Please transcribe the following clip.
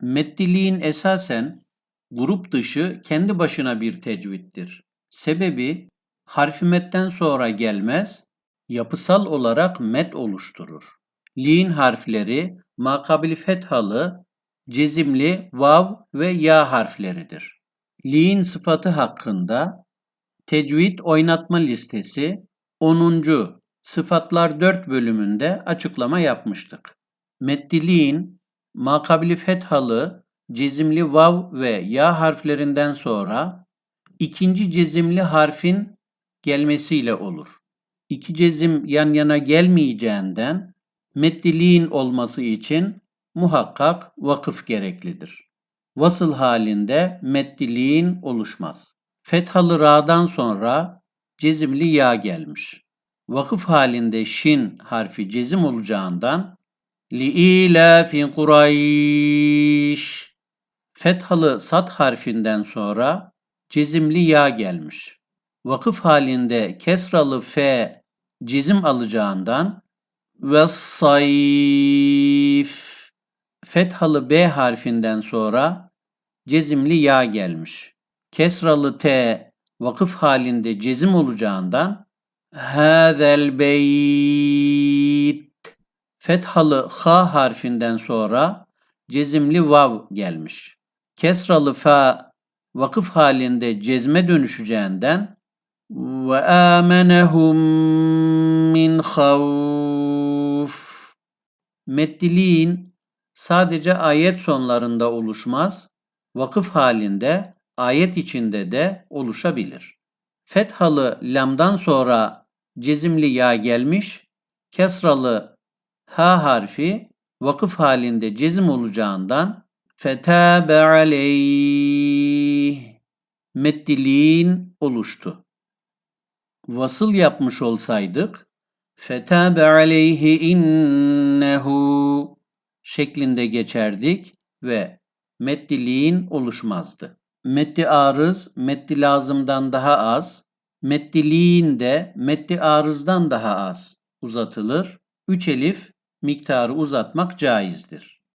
Meddiliğin esasen grup dışı kendi başına bir tecvittir. Sebebi harfi metten sonra gelmez, yapısal olarak met oluşturur. Li'in harfleri makabili fethalı, cezimli vav ve ya harfleridir. Li'in sıfatı hakkında Tecvid Oynatma Listesi 10. Sıfatlar 4 bölümünde açıklama yapmıştık. Meddiliğin makabili fethalı, cezimli vav ve ya harflerinden sonra ikinci cezimli harfin gelmesiyle olur. İki cezim yan yana gelmeyeceğinden meddiliğin olması için muhakkak vakıf gereklidir. Vasıl halinde meddiliğin oluşmaz. Fethalı ra'dan sonra cezimli ya gelmiş. Vakıf halinde şin harfi cezim olacağından li'ilâfi Kureyş Fethalı sat harfinden sonra cezimli ya gelmiş. Vakıf halinde kesralı f cezim alacağından ve sayf Fethalı b harfinden sonra cezimli ya gelmiş. Kesralı t vakıf halinde cezim olacağından hazel beyt Fethalı ha harfinden sonra cezimli vav gelmiş. Kesralı fa vakıf halinde cezme dönüşeceğinden ve amenehum min havf Meddiliğin sadece ayet sonlarında oluşmaz, vakıf halinde ayet içinde de oluşabilir. Fethalı lamdan sonra cezimli ya gelmiş, kesralı ha harfi vakıf halinde cezim olacağından fetabe aleyh meddiliğin oluştu. Vasıl yapmış olsaydık fetabe aleyhi innehu şeklinde geçerdik ve meddiliğin oluşmazdı. Meddi arız, meddi lazımdan daha az, meddiliğin de meddi arızdan daha az uzatılır. Üç elif miktarı uzatmak caizdir.